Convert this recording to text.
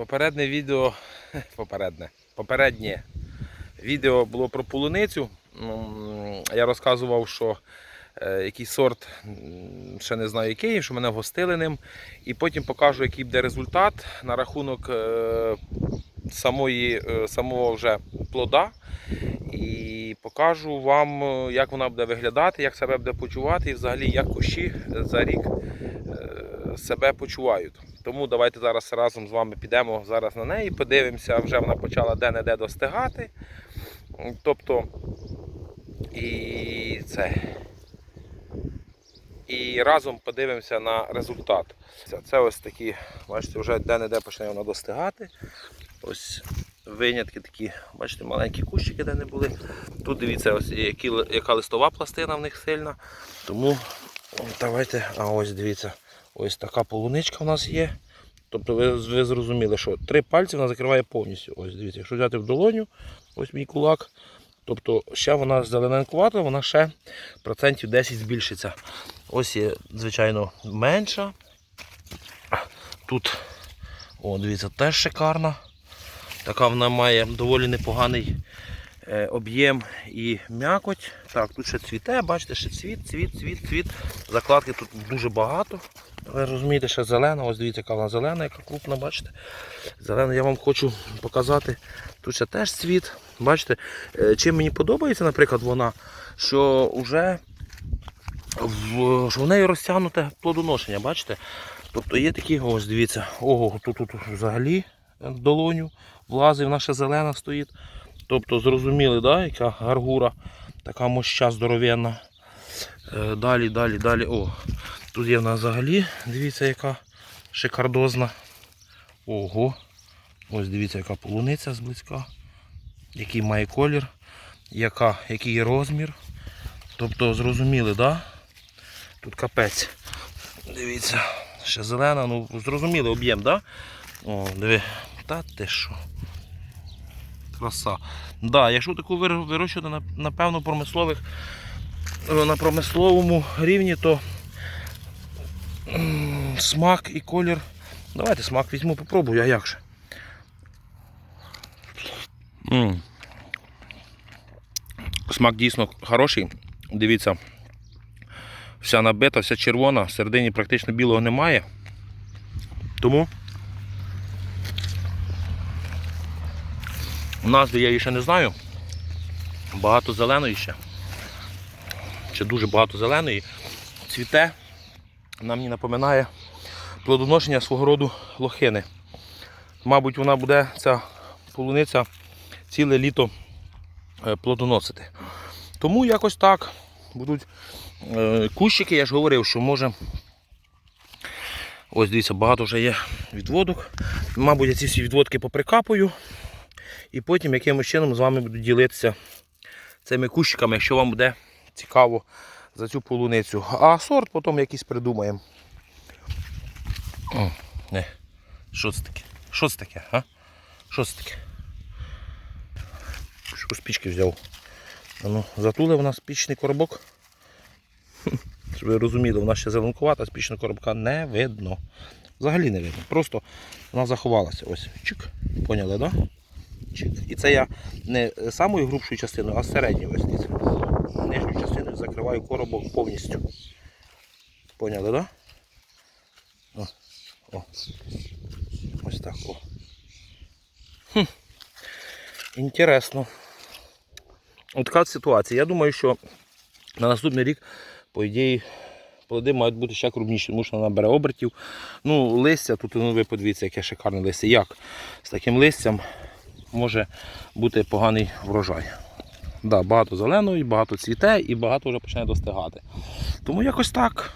Попереднє відео. Попереднє. Попереднє відео було про полуницю. Я розказував, що е, який сорт, ще не знаю який, що мене вгостили ним. І потім покажу, який буде результат на рахунок е, самої, е, самого вже плода. І покажу вам, як вона буде виглядати, як себе буде почувати і взагалі як кущі за рік себе почувають. Тому давайте зараз разом з вами підемо зараз на неї, подивимося, вже вона почала де-не-де достигати. Тобто і це. І разом подивимося на результат. Це, ось такі, бачите, вже де-не-де почне вона достигати. Ось винятки такі, бачите, маленькі кущики, де не були. Тут дивіться, ось які, яка листова пластина в них сильна. Тому давайте, а ось дивіться, ось така полуничка у нас є. Тобто ви, ви зрозуміли, що три пальці вона закриває повністю. Ось дивіться, якщо взяти в долоню, ось мій кулак. Тобто ще вона зелененькувата, вона ще процентів 10 збільшиться. Ось є, звичайно, менша. Тут, о, дивіться, теж шикарна. Така вона має доволі непоганий об'єм і м'якоть. Так, тут ще цвіте, бачите, ще цвіт, цвіт, цвіт, цвіт. Закладки тут дуже багато. Ви розумієте, ще зелена, ось дивіться, яка вона зелена, яка крупна, бачите. Зелена я вам хочу показати. Тут ще теж цвіт. Бачите, Е, чим мені подобається, наприклад, вона, що вже в, що в неї розтягнуте плодоношення, бачите? Тобто є такі, ось дивіться, ого, тут, тут взагалі долоню влазить, вона ще зелена стоїть. Тобто зрозуміли, да, яка гаргура, така моща здоровенна. Е, Далі, далі, далі. О, тут є в нас взагалі, дивіться, яка шикардозна. Ого. Ось дивіться, яка полуниця зблизька, який має колір, яка, який розмір. Тобто зрозуміли, да? Тут капець. Дивіться, ще зелена, ну зрозуміли об'єм, да? О, диви. Та ти що? Краса. Да, якщо таку вирощувати на, напевно промислових, е, на промисловому рівні, то смак і колір. Давайте смак візьму, попробую, а як же? Смак дійсно хороший. Дивіться, вся набита, вся червона, всередині практично білого немає. Тому назви я її ще не знаю. Багато зеленої ще. Ще дуже багато зеленої. Цвіте. Нам мені напоминає плодоношення свого роду лохини. Мабуть, вона буде ця полуниця ціле літо е, плодоносити. Тому якось так будуть е, кущики, я ж говорив, що може. Ось дивіться, багато вже є відводок. Мабуть, я ці всі відводки поприкапую. І потім якимось чином з вами буду ділитися цими кущиками, якщо вам буде цікаво за цю полуницю. А сорт потім якийсь придумаємо. Не. Що це таке? Що це таке? А? Що це таке? Що спічки взяв? Ну, затулив у нас спічний коробок. Щоб ви розуміли, вона ще зеленкувата, спічного коробка не видно. Взагалі не видно. Просто вона заховалася. Ось. Чик. Поняли, так? Да? І це я не самою грубшою частиною, а середньою ось. Нижню частину закриваю коробок повністю. Поняли, так? Да? О. О. Ось так. О. Хм. Інтересно. От така ситуація. Я думаю, що на наступний рік, по ідеї, плоди мають бути ще крупніші, тому що вона бере обертів. Ну, листя, тут ну, ви подивіться, яке шикарне листя. Як з таким листям може бути поганий врожай. Да, багато зеленої, багато цвіте і багато вже почне достигати. Тому якось так.